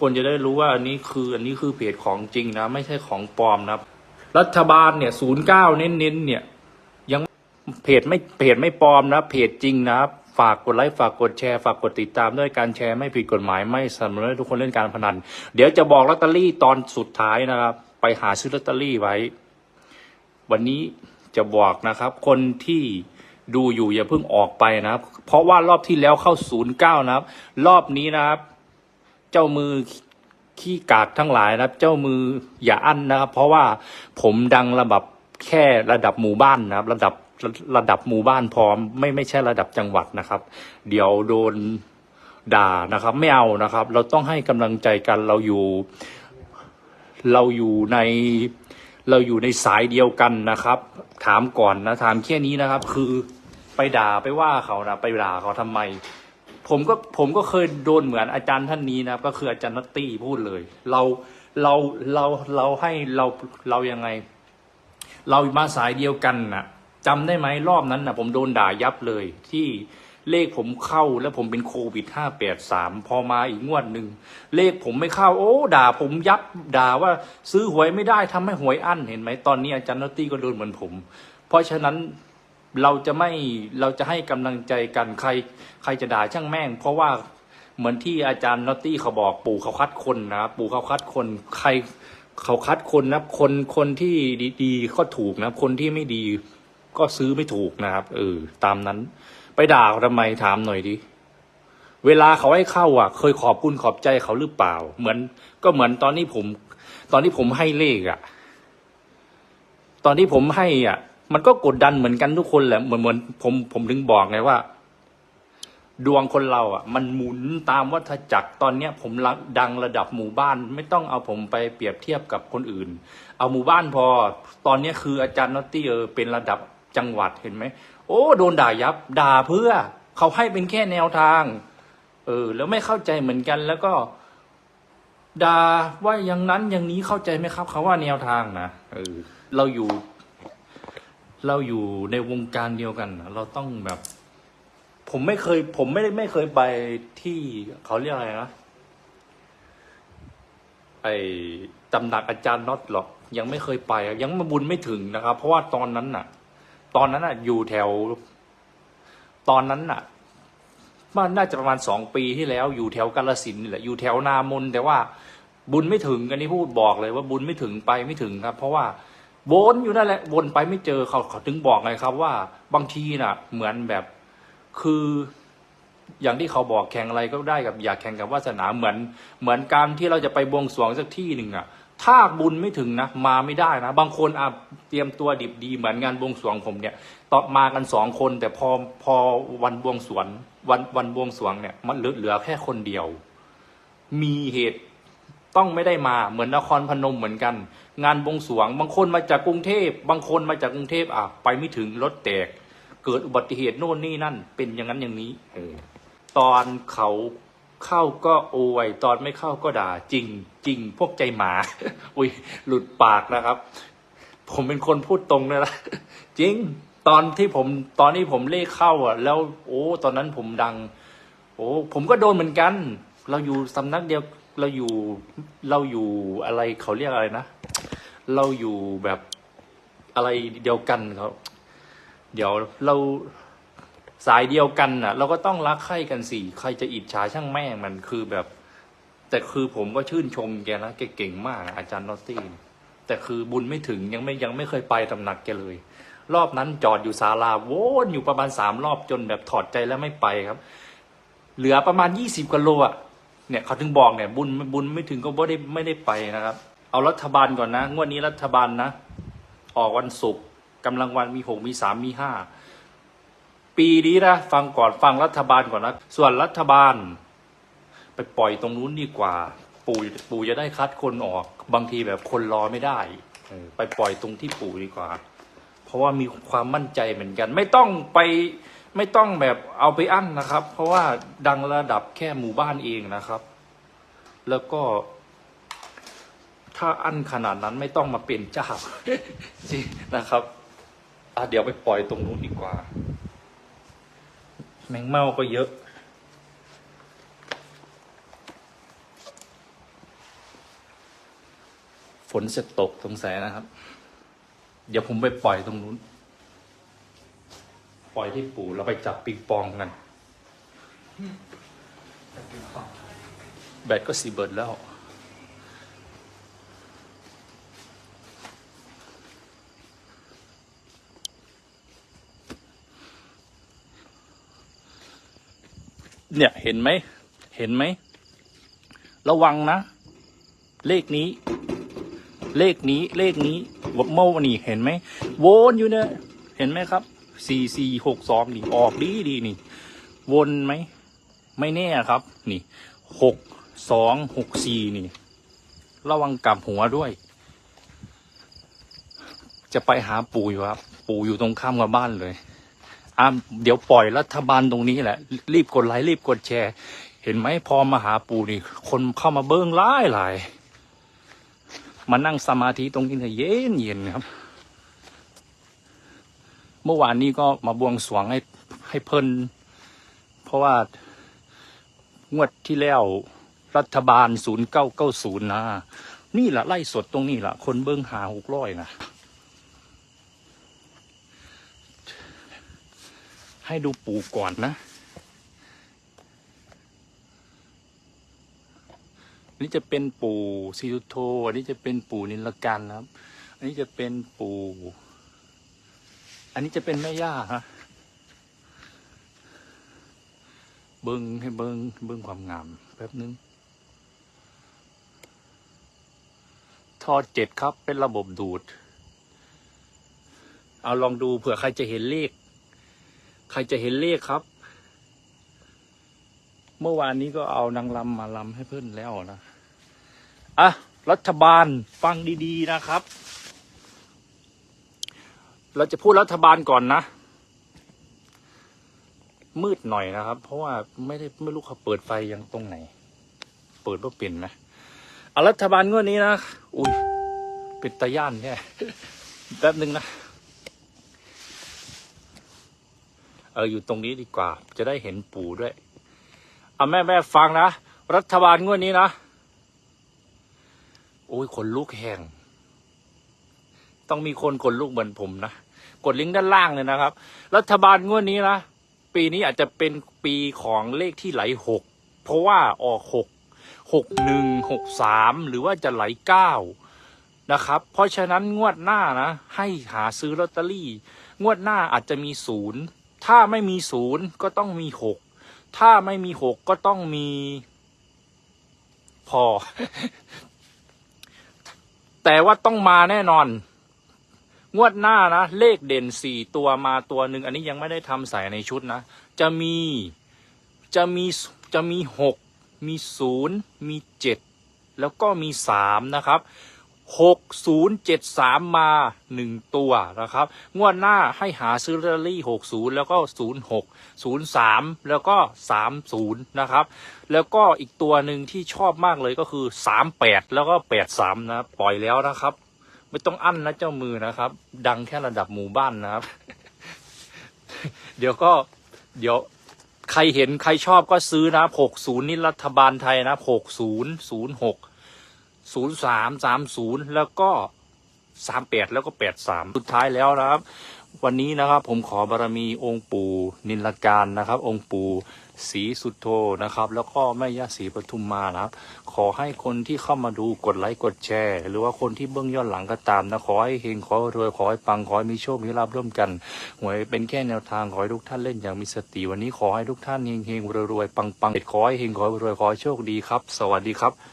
คนจะได้รู้ว่าอันนี้คืออันนี้คือเพจของจริงนะ ไม่ใช่ของปลอมนะรัฐบาลเนี่ยศูนย์เก้าเน้นๆเนี่ยยังเพจไม่เพจไม่ปลอมนะ เพจจริงนะฝากกดไลค์ฝากกดแชร์ฝากกดติดตามด้วยการแชร์ไม่ผิดกฎหมายไม่สนับสนุนให้ทุกคนเล่นการพนัน เดี๋ยวจะบอกลอตเตอรี่ตอนสุดท้ายนะครับ ไปหาซื้อลอตเตอรี่ไว้ วันนี้จะบอกนะครับ คนที่ดูอยู่อย่าเพิ่งออกไปนะครับ เพราะว่ารอบที่แล้วเข้าศูนย์เก้านะครับ รอบนี้นะครับ เจ้ามือขี้กากทั้งหลายนะครับ เจ้ามืออย่าอั้นนะครับ เพราะว่าผมดังระดับแค่ระดับหมู่บ้านนะครับ ระดับระระดับหมู่บ้านพอไม่ไม่ใช่ระดับจังหวัดนะครับ เดี๋ยวโดนด่านะครับ ไม่เอานะครับ เราต้องให้กำลังใจกันเราอยู่ เราอยู่ในเราอยู่ในสายเดียวกันนะครับ ถามก่อนนะถามแค่นี้นะครับ คือไปด่าไปว่าเขานะไปด่าเขาทำไม ผมก็ผมก็เคยโดนเหมือนอาจารย์ท่านนี้นะครับ ก็คืออาจารย์นัตตี้พูดเลย เราเราเราเราให้เราเรายังไง เรามาสายเดียวกันน่ะจำได้ไหมรอบนั้นน่ะ ผมโดนด่ายับเลย ที่เลขผมเข้าแล้วผมเป็นโควิดห้าแปดสามพอมาอีกงวดหนึ่งเลขผมไม่เข้า โอ้ด่าผมยับด่าว่าซื้อหวยไม่ได้ทำให้หวยอั้นเห็นไหมตอนนี้อาจารย์นัตตี้ก็โดนเหมือนผม เพราะฉะนั้น เราจะไม่เราจะให้กำลังใจกันใคร ใครจะด่าช่างแม่ง เพราะว่าเหมือนที่อาจารย์นอตตี้เขาบอกปู่เขาคัดคนนะครับปู่เขาคัดคนใครเขาคัดคนนะคนคนที่ดีๆก็ถูกนะคนที่ไม่ดีก็ซื้อไม่ถูกนะครับเออตามนั้น ไปด่าเขาทำไมถามหน่อยดิเวลาเขาให้เข้าอะ เคยขอบคุณขอบใจเขาหรือเปล่า เหมือนก็เหมือนตอนนี้ผม ตอนที่ผมให้เลขอะ ตอนที่ผมให้อะ มันก็กดดันเหมือนกันทุกคนแหละเหมือนเหมือนผมผมถึงบอกไงว่า ดวงคนเราอะ มันหมุนตามวัฏจักรตอนเนี้ย ผมดังระดับหมู่บ้าน ไม่ต้องเอาผมไปเปรียบเทียบกับคนอื่น เอาหมู่บ้านพอ ตอนเนี้ยคืออาจารย์นอตตี้เออเป็นระดับจังหวัดเห็นไหมโอ้โดนด่ายับ ด่าเพื่อ เขาให้เป็นแค่แนวทาง เออ แล้วไม่เข้าใจเหมือนกันแล้วก็ด่าว่าอย่างนั้นอย่างนี้เข้าใจไหมครับเขาว่าแนวทางนะเออ เราอยู่ เราอยู่ในวงการเดียวกัน เราต้องแบบ ผมไม่เคย ผมไม่ได้ไม่เคยไปที่เขาเรียกอะไรนะไอตำหนักอาจารย์น็อตหรอก ยังไม่เคยไป ยังมาบุญไม่ถึงนะครับ เพราะว่าตอนนั้นน่ะ ตอนนั้นน่ะ อยู่แถว ตอนนั้นน่ะมันน่าจะประมาณสองปีที่แล้ว อยู่แถวกาลสินนี่แหละอยู่แถวนามนแต่ว่าบุญไม่ถึงอันนี้พูดบอกเลยว่าบุญไม่ถึงไปไม่ถึงครับ เพราะว่า วนอยู่นั่นแหละวนไปไม่เจอเขาเขาถึงบอกไงครับ ว่าบางทีน่ะ เหมือนแบบคืออย่างที่เขาบอกแข่งอะไรก็ได้กับอยากแข่งกับวาสนาเหมือน เหมือนการที่เราจะไปบวงสรวงสักที่หนึ่งอะถ้าบุญไม่ถึงนะมาไม่ได้นะบางคนอะเตรียมตัวดิบดีเหมือนงานบวงสรวงผมเนี่ยตอบมากันสองคน แต่พอพอวันบวงสรวงวันวันบวงสรวงเนี่ย มันเหลือเหลือแค่คนเดียว มีเหตุ ต้องไม่ได้มาเหมือนนครพนมเหมือนกัน งานบวงสวง บางคนมาจากกรุงเทพบางคนมาจากกรุงเทพอะไปไม่ถึงรถแตก เกิดอุบัติเหตุโน่นนี่นั่น เป็นอย่างนั้นอย่างนี้อตอนเขาเข้าก็โอยตอนไม่เข้าก็ด่า จริงจริงพวกใจหมา อุ้ยหลุดปากนะครับ ผมเป็นคนพูดตรงเลยนะจริงตอนที่ผมตอนที่ผมเลขเข้าอะ แล้ว โอ้ ตอนนั้นผมดัง โอ้ผมก็โดนเหมือนกัน เราอยู่สำนักเดียว เราอยู่เราอยู่อะไรเขาเรียกอะไรนะ เราอยู่แบบอะไรเดียวกันเขาเดี๋ยวเราสายเดียวกันน่ะ เราก็ต้องรักใคร่กันสิใครจะอิจฉาช่างแม่งมันคือแบบ แต่คือผมก็ชื่นชมแกนะแกเก่งมากอาจารย์นอตตี้แต่คือบุญไม่ถึงยังไม่ยังไม่เคยไปตำหนักแกเลย รอบนั้นจอดอยู่ศาลาวนอยู่ประมาณสามรอบจนแบบถอดใจแล้วไม่ไปครับ เหลือประมาณยี่สิบกิโลอะ เนี่ยเขาถึงบอกเนี่ยบุญบุญไม่ถึงก็ไม่ได้ไม่ได้ไปนะครับ เอารัฐบาลก่อนนะงวดนี้รัฐบาลนะ ออกวันศุกร์กำลังวันมีหกมีสามมีห้าปีนี้นะฟังก่อนฟังรัฐบาลก่อนนะส่วนรัฐบาล ไปปล่อยตรงนู้นดีกว่า ปู่ปู่จะได้คัดคนออก บางทีแบบคนรอไม่ได้ไปปล่อยตรงที่ปู่ดีกว่า เพราะว่ามีความมั่นใจเหมือนกัน ไม่ต้องไป ไม่ต้องแบบเอาไปอั้นนะครับ เพราะว่าดังระดับแค่หมู่บ้านเองนะครับ แล้วก็ ถ้าอั้นขนาดนั้นไม่ต้องมาเป็นเจ้าจริงนะครับอะเดี๋ยวไปปล่อยตรงนู้นดีกว่า แมงเม่าก็เยอะฝนจะตกสงสัยนะครับ เดี๋ยวผมไปปล่อยตรงนู้น ปล่อยที่ปู่เราไปจับปิงปองกัน แบตก็สีเบิร์ดแล้ว เนี่ยเห็นไหม เห็นไหม ระวังนะ เลขนี้ เลขนี้ เลขนี้วเมื่อวันนี้เห็นไหมวนอยู่เนี่ย เห็นไหมครับ สี่สี่หกสองนี่ออกดีดีนี่ วนไหม ไม่แน่ครับ นี่หกสองหกสี่นี่ ระวังกลับหัวด้วย จะไปหาปู่อยู่ครับ ปู่อยู่ตรงข้ามกับบ้านเลยอะเดี๋ยวปล่อยรัฐบาลตรงนี้แหละ รีบกดไลค์รีบกดแชร์ เห็นไหมพอมาหาปู่นี่ คนเข้ามาเบิ้งหลาหลายมานั่งสมาธิตรงนี้นี่เย็นเย็นครับ เมื่อวานนี้ก็มาบวงสรวงให้ให้เพิ่นเพราะว่างวดที่แล้วรัฐบาลศูนย์เก้าเก้าศูนย์นะนี่แหละไล่สดตรงนี้แหละคนเบิ้งหาหกร้อยนะให้ดูปูก่อนนะอันนี้จะเป็นปู่ซิรุโทอันนี้จะเป็นปู่นิลกันนะครับ อันนี้จะเป็นปู่ อันนี้จะเป็นแม่ย่าฮะเบิ้งให้เบิ้งเบิ้งความงามแป๊บนึงท่อเจ็ดครับ เป็นระบบดูด เอาลองดูเผื่อใครจะเห็นเลข ใครจะเห็นเลขครับ เมื่อวานนี้ก็เอานางลำมาลำให้เพื่อนแล้วนะอะรัฐบาลฟังดี ๆ นะครับ เราจะพูดรัฐบาลก่อนนะ มืดหน่อยนะครับ เพราะว่าไม่ได้ไม่รู้เขาเปิดไฟยังตรงไหน เปิดว่าเปลี่ยนไหมเอารัฐบาลงวดนี้นะอุ้ยป็นตาย่านแน่แป๊บหนึ่งนะเอออยู่ตรงนี้ดีกว่า จะได้เห็นปู่ด้วยเอาแม่แม่ฟังนะ รัฐบาลงวดนี้นะ โอ้ยขนลุกแห้ง ต้องมีคนขนลุกเหมือนผมนะ กดลิงก์ด้านล่างเลยนะครับ รัฐบาลงวดนี้นะ ปีนี้อาจจะเป็นปีของเลขที่ไหลหก เพราะว่าออกหกหกหนึ่งหกสามหรือว่าจะไหลเก้านะครับ เพราะฉะนั้นงวดหน้านะ ให้หาซื้อลอตเตอรี่ งวดหน้าอาจจะมีศูนย์ถ้าไม่มีศูนย์ก็ต้องมีหกถ้าไม่มีหกก็ต้องมี พอ แต่ว่าต้องมาแน่นอน งวดหน้านะเลขเด่นสี่ตัวมาตัวหนึ่งอันนี้ยังไม่ได้ทำใส่ในชุดนะ จะมีจะมีจะมีหกมีศูนย์มีเจ็ดแล้วก็มีสามนะครับหกศูนย์เจ็ดสามมาหนึ่งตัวนะครับ งวดหน้าให้หาซื้อลอตเตอรี่หกศูนย์แล้วก็ศูนย์หกศูนย์สามแล้วก็สามศูนย์นะครับ แล้วก็อีกตัวหนึ่งที่ชอบมากเลยก็คือสามแปดแล้วก็แปดสามนะ ปล่อยแล้วนะครับ ไม่ต้องอั้นนะเจ้ามือนะครับ ดังแค่ระดับหมู่บ้านนะครับ เดี๋ยวก็เดี๋ยวใครเห็นใครชอบก็ซื้อนะหกศูนย์นี่รัฐบาลไทยนะหกศูนย์ศูนย์หกศูนย์สามสามศูนย์แล้วก็สามแปดแล้วก็แปดสามสุดท้ายแล้วนะครับ วันนี้นะครับผมขอบารมีองค์ปู่นิลการนะครับ องค์ปู่ศรีสุดโทนะครับ แล้วก็แม่ย่าศรีปทุมมานะครับ ขอให้คนที่เข้ามาดูกดไลค์กดแชร์ หรือว่าคนที่เบื้องย้อนหลังก็ตามนะขอให้เฮงขอให้รวยขอให้ปังขอให้มีโชคมีลาภร่วมกันหวยเป็นแค่แนวทางขอให้ทุกท่านเล่นอย่างมีสติวันนี้ขอให้ทุกท่านเฮงเฮงรวยรวยปังปังขอให้เฮงขอให้รวยขอให้โชคดีครับ สวัสดีครับ